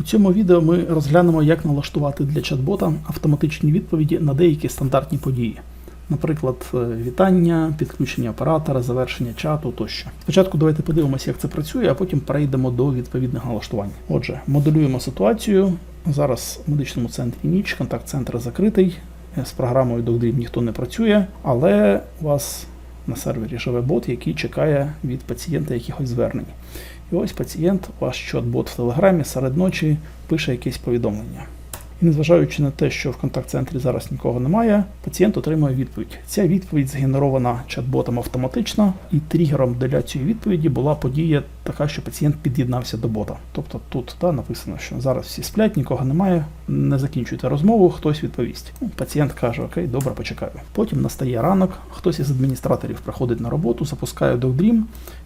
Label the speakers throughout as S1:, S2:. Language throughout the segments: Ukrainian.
S1: У цьому відео ми розглянемо, як налаштувати для чат-бота автоматичні відповіді на деякі стандартні події. Наприклад, е, вітання, підключення оператора, завершення чату тощо. Спочатку давайте подивимося, як це працює, а потім перейдемо до відповідних налаштувань. Отже, моделюємо ситуацію. Зараз в медичному центрі ніч, контакт-центр закритий. е, З програмою DocDream ніхто не працює, але у вас на сервері живе бот, який чекає від пацієнта якихось звернень. І ось пацієнт, ваш чат-бот в Телеграмі серед ночі пише якесь повідомлення. І незважаючи на те, що в контакт-центрі зараз нікого немає, пацієнт отримує відповідь. Ця відповідь згенерована чат-ботом автоматично, і тригером для цієї відповіді була подія така, що пацієнт під'єднався до бота. Тобто тут да, написано, що зараз всі сплять, нікого немає, не закінчуйте розмову, хтось відповість. Ну, пацієнт каже: Окей, добре, почекаю. Потім настає ранок, хтось із адміністраторів приходить на роботу, запускає DocDream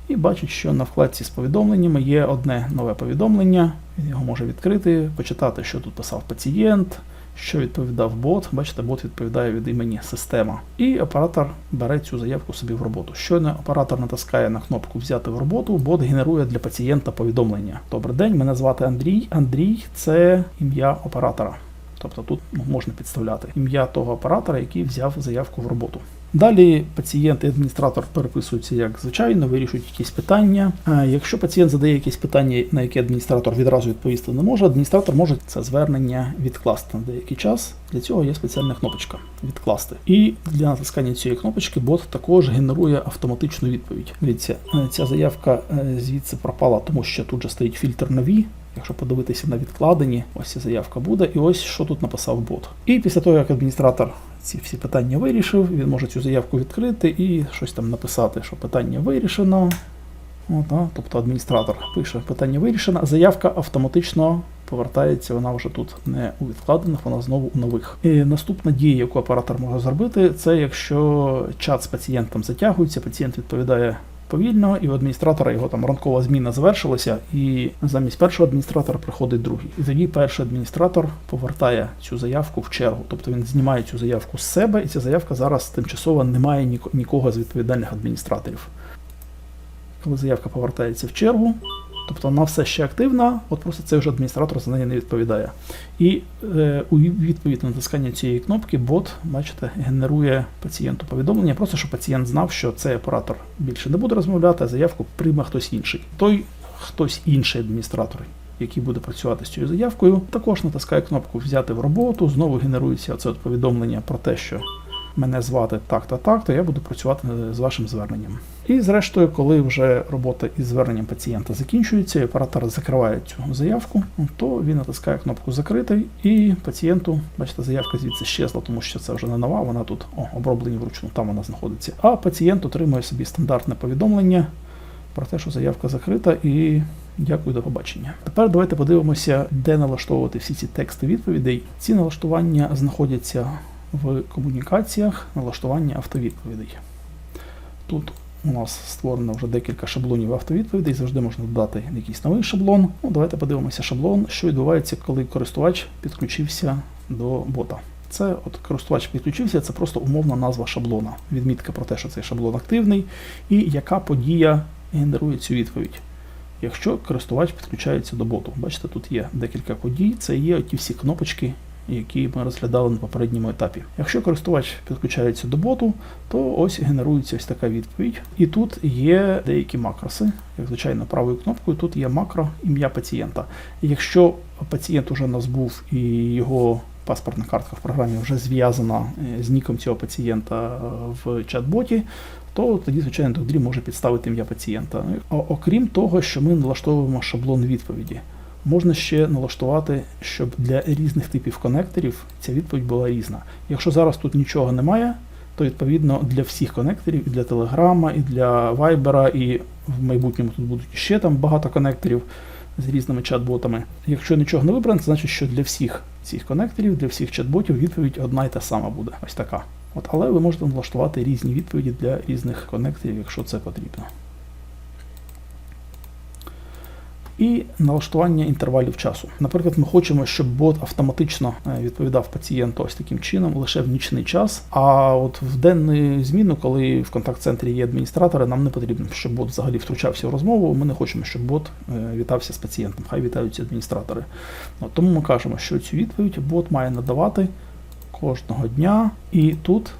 S1: і бачить, що на вкладці з повідомленнями є одне нове повідомлення. Він його може відкрити, почитати, що тут писав пацієнт, що відповідав бот. Бачите, бот відповідає від імені система. І оператор бере цю заявку собі в роботу. Щойно оператор натискає на кнопку Взяти в роботу, бот генерує для пацієнта повідомлення. Добрий день, мене звати Андрій. Андрій це ім'я оператора. Тобто тут ну, можна підставляти ім'я того оператора, який взяв заявку в роботу. Далі пацієнт і адміністратор переписуються як звичайно, вирішують якісь питання. Е, Якщо пацієнт задає якісь питання, на які адміністратор відразу відповісти не може, адміністратор може це звернення відкласти на деякий час. Для цього є спеціальна кнопочка відкласти. І для натискання цієї кнопочки бот також генерує автоматичну відповідь. Дивіться, е, ця заявка е, звідси пропала, тому що тут же стоїть фільтр нові. Якщо подивитися на відкладені, ось ця заявка буде, і ось що тут написав бот. І після того, як адміністратор ці всі питання вирішив, він може цю заявку відкрити і щось там написати, що питання вирішено. От, а, тобто адміністратор пише питання вирішено, заявка автоматично повертається, вона вже тут не у відкладених, вона знову у нових. І наступна дія, яку оператор може зробити, це якщо чат з пацієнтом затягується, пацієнт відповідає повільно, і у адміністратора його там ранкова зміна завершилася, і замість першого адміністратора приходить другий. І тоді перший адміністратор повертає цю заявку в чергу. Тобто він знімає цю заявку з себе, і ця заявка зараз тимчасово не має нікого з відповідальних адміністраторів. Коли заявка повертається в чергу, тобто вона все ще активна, от просто цей вже адміністратор за неї не відповідає. І е, у відповідь на натискання цієї кнопки бот, бачите, генерує пацієнту повідомлення, просто щоб пацієнт знав, що цей оператор більше не буде розмовляти, а заявку прийме хтось інший. Той хтось інший адміністратор. Який буде працювати з цією заявкою, також натискає кнопку Взяти в роботу. Знову генерується це повідомлення про те, що мене звати так та так, то я буду працювати з вашим зверненням. І зрештою, коли вже робота із зверненням пацієнта закінчується, і оператор закриває цю заявку, то він натискає кнопку Закритий, і пацієнту, бачите, заявка звідси щезла, тому що це вже не нова, вона тут о, оброблені вручну, там вона знаходиться. А пацієнт отримує собі стандартне повідомлення про те, що заявка закрита, і дякую до побачення. Тепер давайте подивимося, де налаштовувати всі ці тексти відповідей. Ці налаштування знаходяться в комунікаціях налаштування автовідповідей. Тут у нас створено вже декілька шаблонів автовідповідей, завжди можна додати якийсь новий шаблон. Ну, давайте подивимося шаблон, що відбувається, коли користувач підключився до бота. Це от користувач підключився, це просто умовна назва шаблона. Відмітка про те, що цей шаблон активний, і яка подія генерує цю відповідь. Якщо користувач підключається до боту, бачите, тут є декілька подій, це є ті всі кнопочки, які ми розглядали на попередньому етапі. Якщо користувач підключається до боту, то ось генерується ось така відповідь. І тут є деякі макроси. Як звичайно, правою кнопкою тут є макро ім'я пацієнта. Якщо пацієнт уже нас був і його паспортна картка в програмі вже зв'язана е, з ніком цього пацієнта е, в чат-боті, то тоді, звичайно, DocDream може підставити ім'я пацієнта. О- Окрім того, що ми налаштовуємо шаблон відповіді. Можна ще налаштувати, щоб для різних типів конекторів ця відповідь була різна. Якщо зараз тут нічого немає, то відповідно для всіх конекторів, і для Телеграма, і для Вайбера, і в майбутньому тут будуть ще там багато конекторів з різними чат-ботами. Якщо нічого не вибрано, це значить, що для всіх цих конекторів, для всіх чат-ботів відповідь одна і та сама буде. Ось така. От, але ви можете налаштувати різні відповіді для різних конекторів, якщо це потрібно. І налаштування інтервалів часу. Наприклад, ми хочемо, щоб бот автоматично е, відповідав пацієнту ось таким чином лише в нічний час. А от в денну зміну, коли в контакт-центрі є адміністратори, нам не потрібно, щоб бот взагалі втручався в розмову. Ми не хочемо, щоб бот е, вітався з пацієнтом. Хай вітаються адміністратори. От, тому ми кажемо, що цю відповідь бот має надавати кожного дня. І тут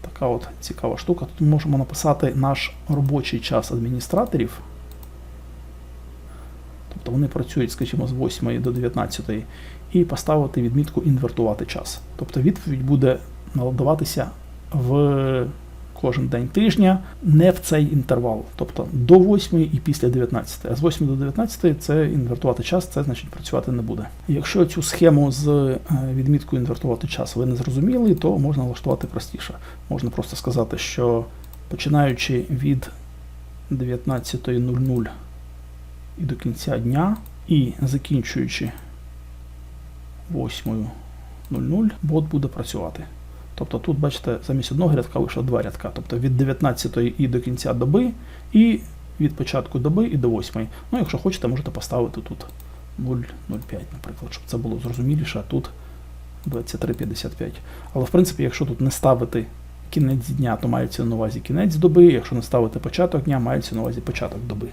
S1: така от цікава штука. Тут можемо написати наш робочий час адміністраторів. Вони працюють, скажімо, з 8 до 19 і поставити відмітку інвертувати час. Тобто відповідь буде надаватися в кожен день тижня, не в цей інтервал, тобто до 8 і після 19. А з 8 до 19 це інвертувати час, це значить працювати не буде. Якщо цю схему з е, відміткою інвертувати час ви не зрозуміли, то можна влаштувати простіше. Можна просто сказати, що починаючи від 19.00 і до кінця дня, і закінчуючи 8.00, бот буде працювати. Тобто тут, бачите, замість одного рядка вийшло два рядка. Тобто від 19 і до кінця доби, і від початку доби і до 8. Ну, якщо хочете, можете поставити тут 0,05, наприклад, щоб це було зрозуміліше, а тут 23.55. Але в принципі, якщо тут не ставити кінець дня, то мається на увазі кінець доби, якщо не ставити початок дня, мається на увазі початок доби.